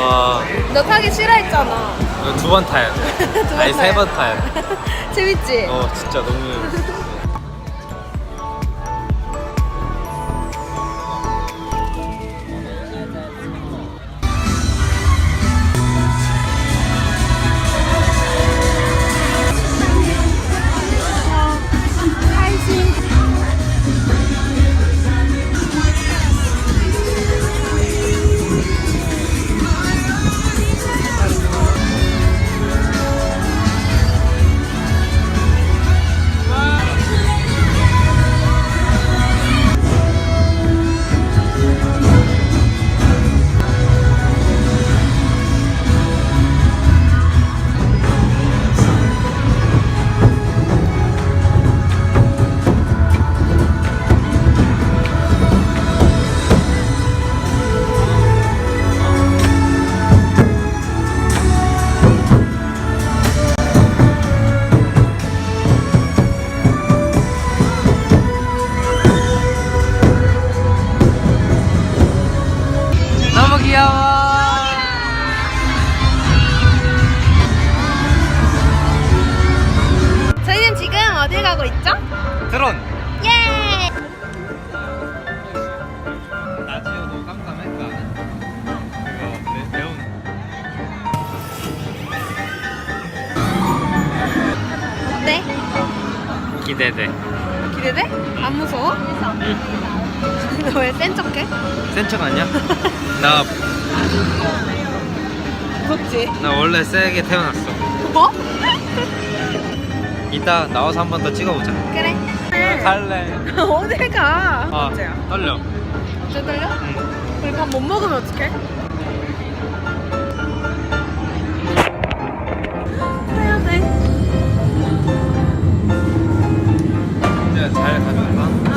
와, 너 타기 싫어했잖아. 두 번 타야 돼. 두번 아니 타야 세번 타야 돼. 재밌지? 어, 진짜. 너무 기대돼. 기대돼? 안 무서워? 너왜센 척해? 센 척 아니야? 나, 무섭지? 나 원래 세게 태어났어. 뭐? 이따 나와서 한 번 더 찍어보자. 그래 갈래. 어딜 가? 아, 어째야? 떨려. 떨려? 응. 우리 밥 못 먹으면 어떡해? 잘 가져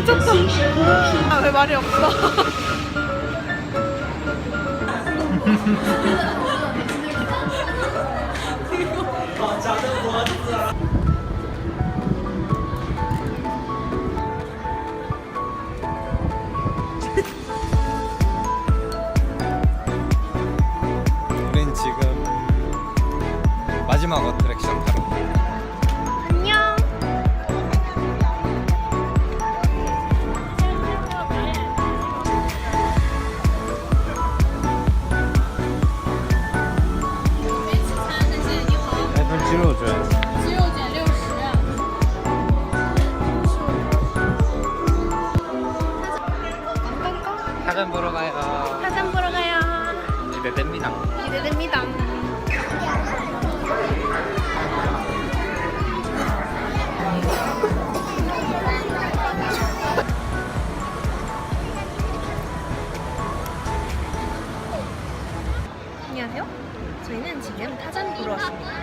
미쳤다. 아, 왜 말이 없어? 우린 지금 마지막 어트랙션 바로 애들 지러줘야지 鸡肉减六十。 사전 보러 가요 사진 보러 가요 기대됩니다 기대됩니다 안녕하세요 저희는 지금 타잔 보러 왔습니다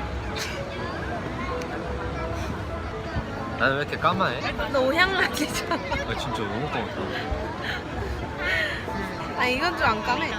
나는 왜 이렇게 까마해? 너 오향락이잖아. 아 진짜 너무 까맣다. 아 이건 좀 안 까매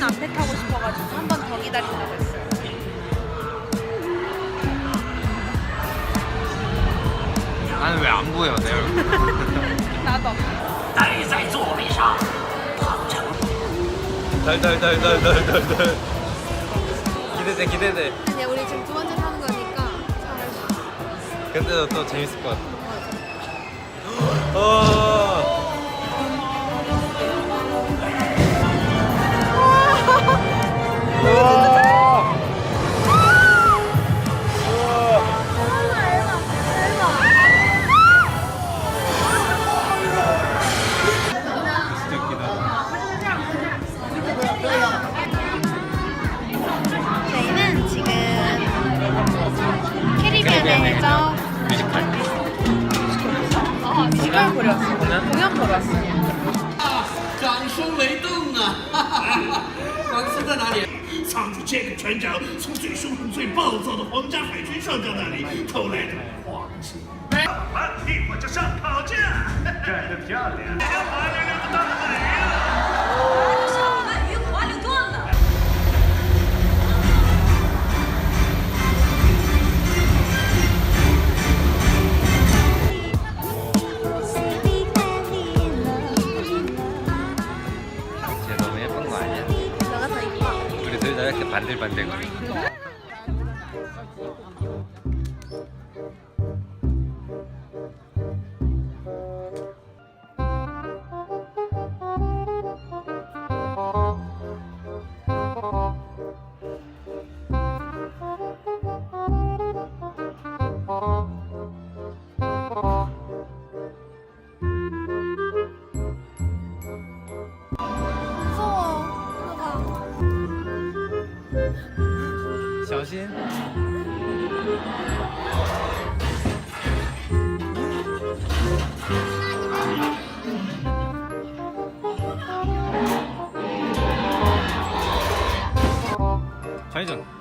1분 앞에 타고 싶어가지고 한 번 더 기다린다고 했어요. 나는 왜 안 보여 내 얼굴? 나도. 달달달달달달달 기대돼 기대돼 근데 우리 지금 두 번째 타는 거니까 잘할 수 근데 또 재밌을 것 같아 어... 저희는 지금 캐리비안의 해적 뮤지컬 어, 뮤지컬 보러 왔어요. 공연? 공연 보러 왔어요. 掌声雷动啊！王斯在哪里？ 藏着杰克船长从最凶狠、最暴躁的皇家海军上将那里偷来的黄金。完，替我就上烤架，干得漂亮！滑溜溜的到了哪呀？ 이렇 小心 좌회전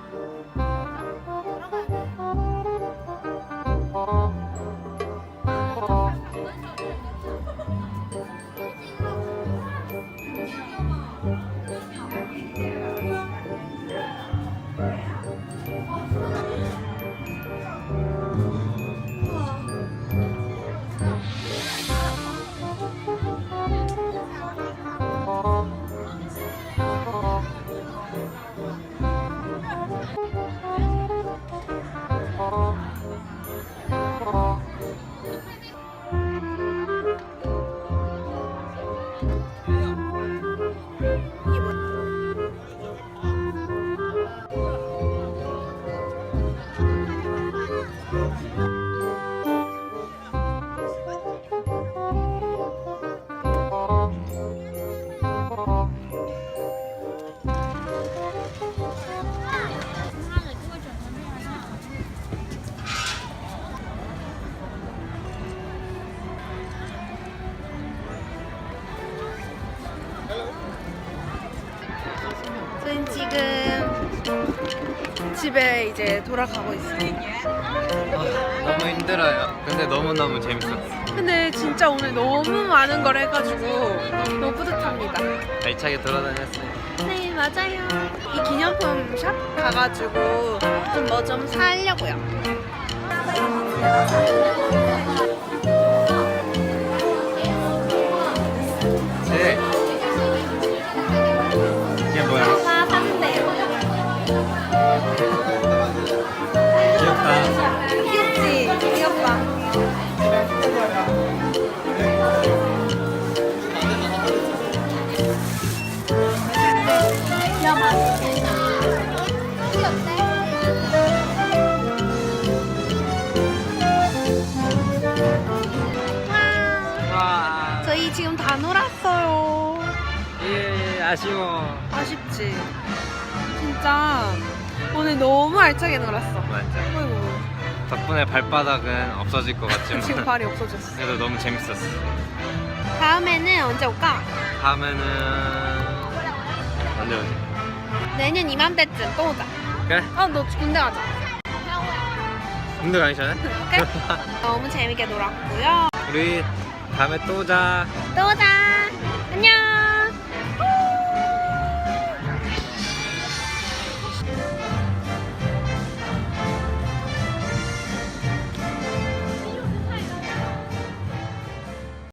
Música 집에 이제 돌아가고 있어요. 아, 너무 힘들어요 근데 너무너무 재밌었어 근데 진짜 오늘 너무 많은 걸 해가지고 너무 뿌듯합니다. 알차게 돌아다녔어요 네, 맞아요. 이 기념품 샵 가가지고 좀 뭐 좀 사려고요. 귀엽다 귀엽지? 귀엽다. 와, 와 저희 지금 다 놀았어요. 예, 아쉬워 아쉽지? 진짜 오늘 너무 알차게 놀았어. 맞아 어이구, 덕분에 발바닥은 없어질 것 같지만 지금 발이 없어졌어. 그래도 너무 재밌었어 다음에는 언제 올까? 다음에는 언제 오지? 내년 이맘때쯤 또 오자. 그래? 어, 너 군대 가자. 군대 가기 전에? 그래? 너무 재밌게 놀았고요. 우리 다음에 또 오자 또 오자. 안녕.